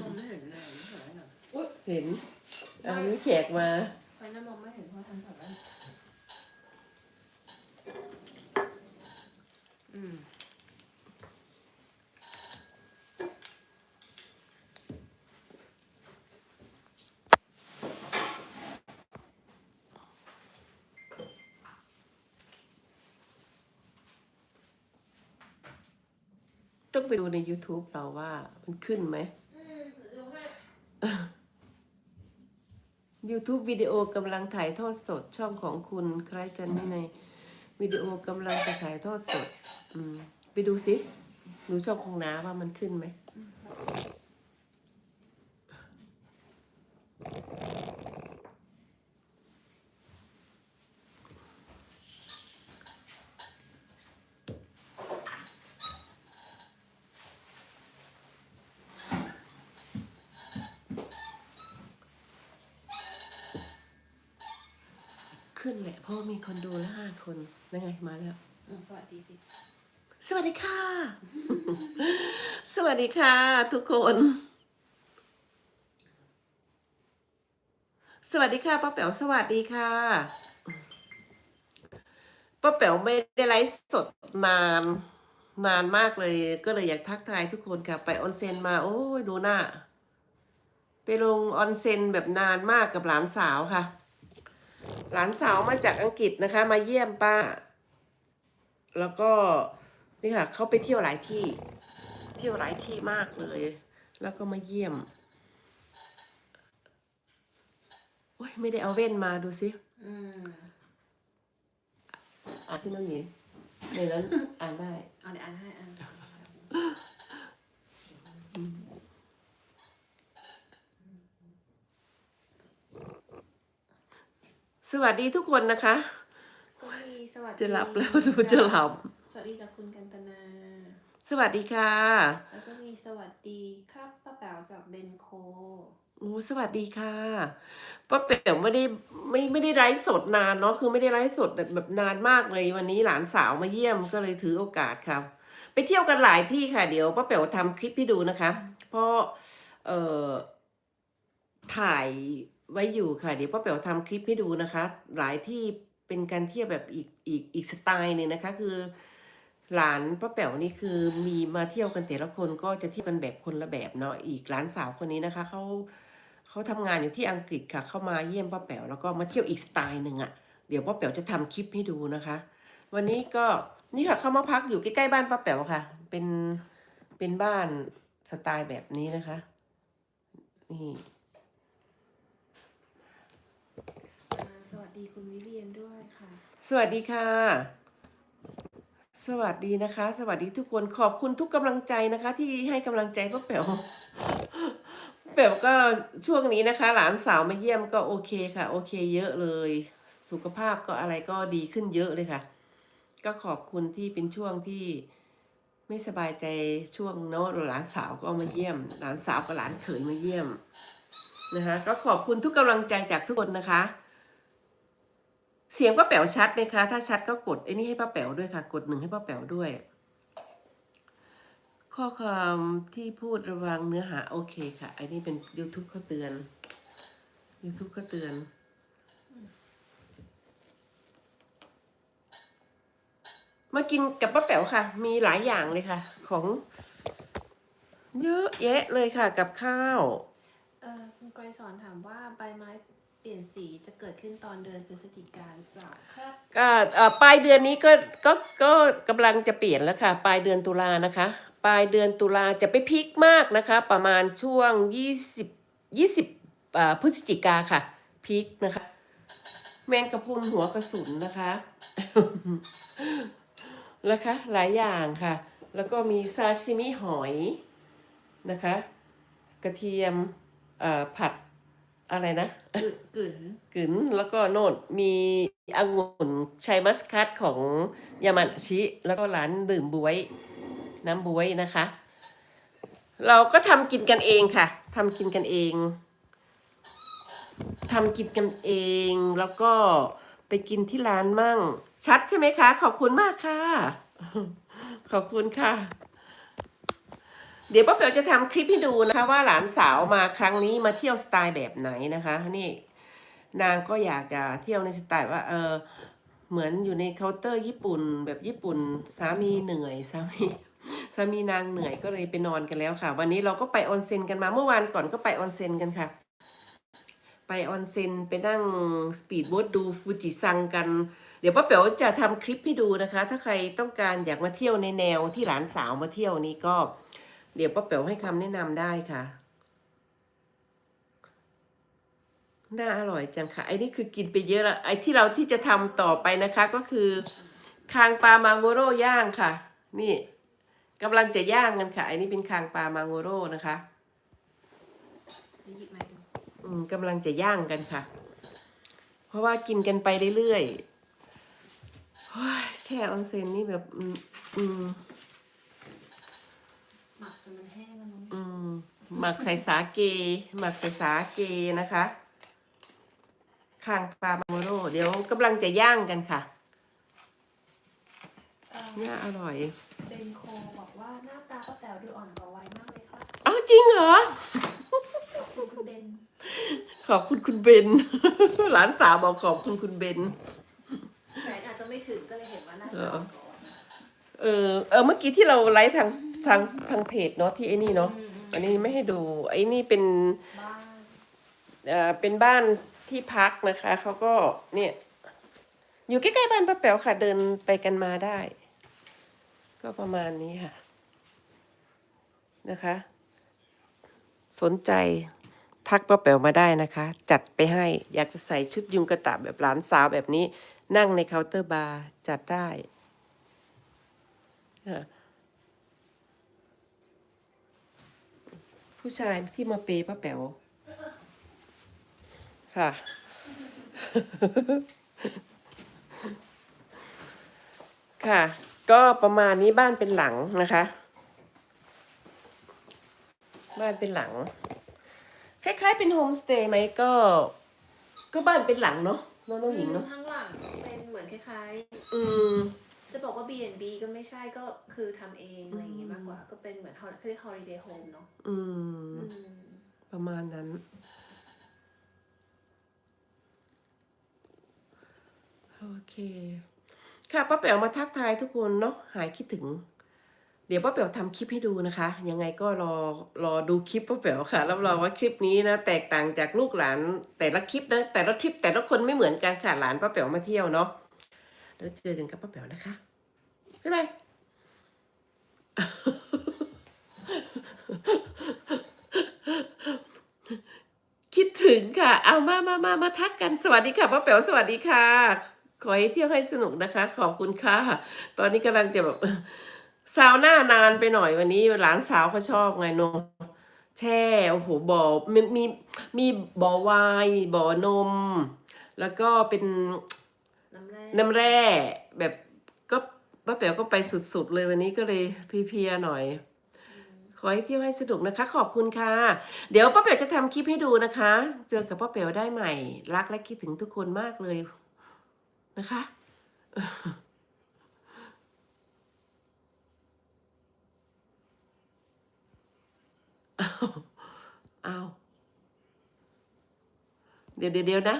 มองไม่เห็นเลยไม่เห็นอะไรหรอเห็นเอานี้แขกมาไฟน่ามองไม่เห็นเพราะทำถอดแว่นอืม ต้องไปดูใน YouTube เราว่ามันขึ้นไหมอืมดูให้ YouTube วิดีโอกำลังถ่ายทอดสดช่องของคุณใครจันไม่ในวิดีโอกำลังจะถ่ายทอดสด อืม ไปดูสิดูช่องของน้าว่ามันขึ้นไหม ขึ้นแหละเพราะว่ามีคนดูแล้วห้าคนยังไงมาแล้วอืมสวัสดีสิสวัสดีค่ะ สวัสดีค่ะ ทุกคน สวัสดีค่ะป้าแป๋วสวัสดีค่ะป้าแป๋วไม่ได้ไลฟ์สดนานนานมากเลย ก็เลยอยากทักทายทุกคนค่ะไปออนเซ็นมา โอ้ยดูหน้า ไปลงออนเซ็นแบบนานมากกับหลานสาวค่ะ หลานสาวมาจากอังกฤษนะคะ มาเยี่ยมป้า แล้วก็นี่ค่ะเขาไปเที่ยวหลายที่ เที่ยวหลายที่มากเลย แล้วก็มาเยี่ยมโอ้ยไม่ได้เอาเว่นมาดูสิอืมอ่านชื่อน้องหญิงในนั้นอ่านได้ เอาเดี๋ยวอ่านให้อ่าน สวัสดีทุกคนนะคะก็มีสวัสดีจะหลับแล้วดูจะหลับ สวัสดีจากคุณกันตนา สวัสดีค่ะ แล้วก็มีสวัสดีครับป้าแป๋วจากเบนโคโอ้สวัสดีค่ะป้าเป๋วไม่ได้ไม่ไม่ได้ไลฟ์สดนานเนาะคือไม่ได้ไลฟ์สดแบบแบบนานมากเลยวันนี้หลานสาวมาเยี่ยมก็เลยถือโอกาสครับ ไปเที่ยวกันหลายที่ค่ะ เดี๋ยวป้าเป๋วทำคลิปให้ดูนะคะ เพราะเอ่อถ่าย ไว้อยู่ค่ะ เดี๋ยวป้าเป๋วทำคลิปให้ดูนะคะ หลายที่เป็นการเที่ยวแบบอีกอีกอีกสไตล์หนึงนะคะ คือ หลานป้าแป๋วนี่คือมีมาเที่ยวกันแต่ละคนก็จะเที่ยวกันแบบคนละแบบเนาะอีกหลานสาวคนนี้นะคะเขาเขาทำงานอยู่ที่อังกฤษค่ะ เข้ามาเยี่ยมป้าแป๋วแล้วก็มาเที่ยวอีกสไตล์หนึ่งอะ่ะเดี๋ยวป้าแป๋วจะทำคลิปให้ดูนะคะ วันนี้ก็นี่ค่ะเข้ามาพักอยู่ใกล้ๆบ้านป้าแป๋วค่ะ เป็นเป็นบ้านสไตล์แบบนี้นะคะ นี่ อ่าสวัส ดีคุณวิเวียนด้วยค่ะ สวัสดีค่ะ สวัสดีนะคะ สวัสดีทุกคนขอบคุณทุกกำลังใจนะคะ ที่ให้กำลังใจป้าแป๋วแป๋วก็ช่วงนี้นะคะ หลานสาวมาเยี่ยมก็โอเคค่ะ โอเคเยอะเลย สุขภาพก็อะไรก็ดีขึ้นเยอะเลยค่ะ ก็ขอบคุณที่เป็นช่วงที่ไม่สบายใจช่วงเนาะหลานสาวก็มาเยี่ยม หลานสาวกับหลานเขยมาเยี่ยมนะคะก็ขอบคุณทุกกำลังใจจากทุกคนนะคะ เสียงป้าแป๋วชัดไหมคะ ถ้าชัดก็กดไอ้นี่ให้ป้าแป๋วด้วยค่ะ กดหนึ่งให้ป้าแป๋วด้วย ข้อความที่พูดระวังเนื้อหาโอเคค่ะไอ้นี่เป็น YouTube เขาเตือน YouTube ก็เตือนมากินกับป้าแป๋วค่ะ มีหลายอย่างเลยค่ะ ของ เยอะแยะเลยค่ะกับข้าว เออคุณไกรสอนถามว่าใบไม้ ปลี่ยนสีจะเกิดขึ้นตอนเดือนพฤศจิกาหรือเปล่าครับก็เอ่อปลายเดือนนี้ก็ก็ก็กำลังจะเปลี่ยนแล้วค่ะ ปลายเดือนตุลานะคะ ปลายเดือนตุลาจะไปพีคมากนะคะ ประมาณช่วงยี่สิบยี่สิบพฤศจิกาค่ะพีคนะคะ แมงกะพรุนหัวกระสุนนะคะนะคะ หลายอย่างค่ะ แล้วก็มีซาชิมิหอยนะคะ กระเทียมเอ่อผัด อะไรนะกึกึ๋นกึ๋นแล้วก็โน่นมีองุ่นชัยมัสคัตของยามันชิ แล้วก็ร้านดื่มบวย น้ำบวยนะคะ เราก็ทำกินกันเองค่ะทำกินกันเองทำกินกันเองแล้วก็ไปกินที่ร้านมั่ง ชัดใช่ไหมคะ ขอบคุณมากค่ะ ขอบคุณค่ะ เดี๋ยวป้าเป๋วจะทำคลิปให้ดูนะคะ ว่าหลานสาวมาครั้งนี้มาเที่ยวสไตล์แบบไหนนะคะ นี่ นางก็อยากจะเที่ยวในสไตล์ว่า เออเหมือนอยู่ในเคาน์เตอร์ญี่ปุ่น แบบญี่ปุ่นสามีเหนื่อยสามีสามีนางเหนื่อยก็เลยไปนอนกันแล้วค่ะ วันนี้เราก็ไปออนเซ็นกันมาเมื่อวานก่อนก็ไปออนเซ็นกันค่ะ ไปออนเซ็นไปนั่งสปีดโบ๊ทดูฟูจิซังกันเดี๋ยวป้าเป๋วจะทำคลิปให้ดูนะคะ ถ้าใครต้องการอยากมาเที่ยวในแนวที่หลานสาวมาเที่ยวนี้ก็ เดี๋ยวป้าเป๋วให้คำแนะนำได้ค่ะ น่าอร่อยจังค่ะ ไอ้นี่คือกินไปเยอะล้วไอ้ที่เราที่จะทำต่อไปนะคะก็คือคางปลามังโกโรย่างค่ะ นี่กำลังจะย่างกันค่ะ ไอ้นี่เป็นคางปลามังโกโรนะคะอืมกำลังจะย่างกันค่ะ เพราะว่ากินกันไปเรื่อยๆแช่ออนเซ็นนี่แบบ อืมอืม หมักจนมันแห้งแล้วเนอะ อืม หมักใส่สาเก หมักใส่สาเกนะคะข้างปลามาโมโร่เดี๋ยวกำลังจะย่างกันค่ะเอ่อน่าอร่อยเบนโคบอกว่าหน้าตาป้าแต๋วดูอ่อนกว่าวัยมากเลยค่ะอ้าวจริงเหรอ ขอบคุณคุณเบนขอบคุณคุณเบน หลานสาวบอกขอบคุณคุณเบน แสงอาจจะไม่ถึงก็เลยเห็นว่าหน้าตาอ่อนกว่าวัยเออ เออ เมื่อกี้ที่เราไลฟ์ทางทางทางเพจเนาะที่ไอ้นี่เนาะ อืม อืมอันนี้ไม่ให้ดู ไอ้นี่เป็นบ้านเอ่อเป็นบ้านที่พักนะคะ เขาก็เนี่ย อยู่ใกล้ๆบ้านป้าแป๋วค่ะ เดินไปกันมาได้ ก็ประมาณนี้ค่ะ นะคะ สนใจทักป้าแป๋วมาได้นะคะ จัดไปให้ อยากจะใส่ชุดยุงกระตะแบบหลานสาวแบบนี้ นั่งในเคาน์เตอร์บาร์จัดได้ ค่ะ ผู้ชายที่มาเปย์ป้าแป๋วค่ะ ค่ะ ก็ประมาณนี้บ้านเป็นหลังนะคะ บ้านเป็นหลัง คล้ายๆเป็นโฮมสเตย์ไหมก็ ก็บ้านเป็นหลังเนาะน้องน้องหญิงเนาะทั้งหลังเป็นเหมือนคล้ายอืมๆ จะบอกว่า B&B ก็ไม่ใช่ก็คือทำเองอะไรอย่างงี้มากกว่า ก็เป็นเหมือนเขาเรียก holiday home เนาะอืม อืมประมาณนั้น โอเค ค่ะป้าแป๋วมาทักทายทุกคนเนาะหายคิดถึง เดี๋ยวป้าแป๋วทำคลิปให้ดูนะคะ ยังไงก็รอรอดูคลิปป้าแป๋วค่ะรับรองว่าคลิปนี้นะ แตกต่างจากลูกหลาน แต่ละคลิปนะแต่ละทริปแต่ละคนไม่เหมือนกันค่ะหลานป้าแป๋วมาเที่ยวเนาะ แล้วเจอกันกับป้าแป๋วนะคะ บ๊ายบาย คิดถึงค่ะ เอามามามามาทักกัน สวัสดีค่ะป้าแป๋วสวัสดีค่ะ ขอให้เที่ยวให้สนุกนะคะ ขอบคุณค่ะ ตอนนี้กำลังจะแบบซาวน่านานไปหน่อยวันนี้หลานสาวเขาชอบไงนมแช่โอ้โหบ่อมีมีมีบ่อวายบ่อนม แล้วก็เป็น น้ำแร่แบบก็ป้าแป๋วก็ไปสุดๆเลยวันนี้ก็เลยเพลียๆหน่อย ขอให้เที่ยวให้สนุกนะคะ ขอบคุณค่ะ เดี๋ยวป้าเป๋วจะทำคลิปให้ดูนะคะ เจอกับป้าเป๋วได้ใหม่ รักและคิดถึงทุกคนมากเลยนะคะ เอาเอาเดี๋ยวเดี๋ยวเดี๋ยวนะ